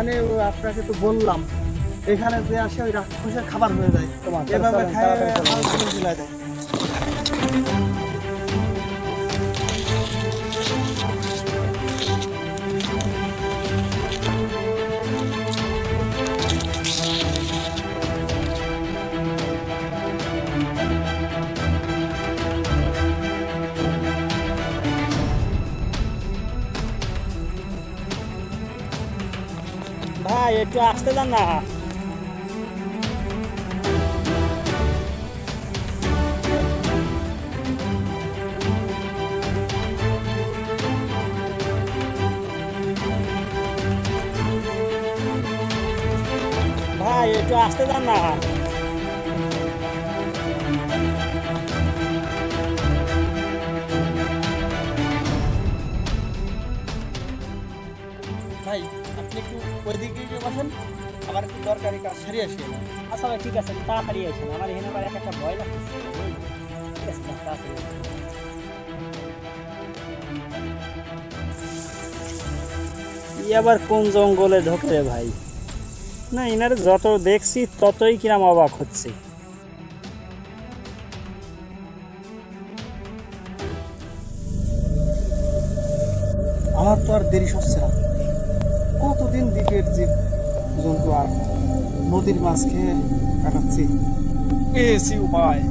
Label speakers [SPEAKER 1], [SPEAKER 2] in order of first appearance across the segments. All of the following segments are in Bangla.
[SPEAKER 1] এখানে আপনাকে তো বললাম এখানে যে আসে ওই রাক্ষসের খাবার হয়ে যায়।
[SPEAKER 2] তোমার
[SPEAKER 1] এভাবে খায় দেয়।
[SPEAKER 2] ভাই একটু আসতে দেন না। ভাই একটু আসতে দেন না।
[SPEAKER 1] আপনি একটু ওই দিকে গিয়ে বসেন আমার একটু দরকারি কাজ সেরে আসি
[SPEAKER 2] আচ্ছা ভাই ঠিক আছে তাড়াতাড়ি আসেন। আমার এখানে এক একটা ভয় লাগতেছে। ঠিক আছে তাড়াতাড়ি আবার কোন জঙ্গলে ঢোকে রে ভাই? না এনার যত দেখছি ততই কিরাম অবাক হচ্ছে।
[SPEAKER 1] আমার তো আর দেরি সচ্ছে না। দিকের জীব জন্তু আর নদীর মাছ খেয়ে কাটাচ্ছি। পেয়েছি উপায়।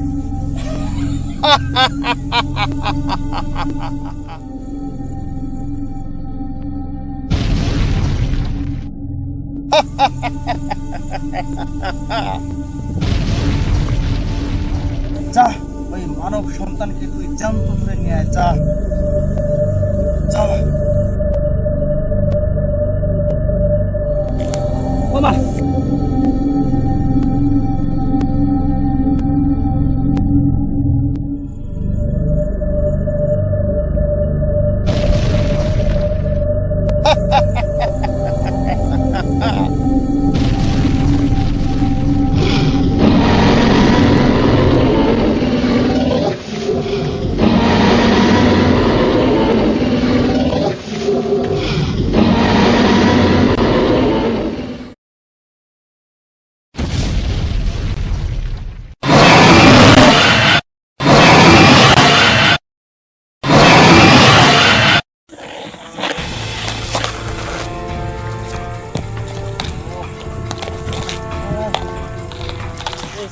[SPEAKER 1] যা ওই মানব সন্তানকে তুই জ্যান্ত ধরে নিয়ে যা। যা।
[SPEAKER 2] 走吧。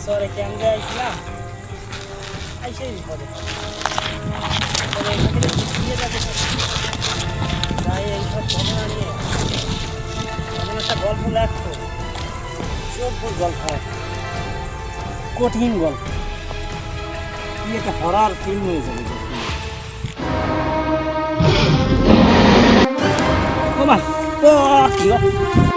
[SPEAKER 2] সরে কেমন আইছিলাম আইসেই বিপদে তাই নিয়ে একটা গল্প গল্প। কঠিন গল্প। কি একটা হরার ফিল্ম হয়ে যাবে ও কি গো?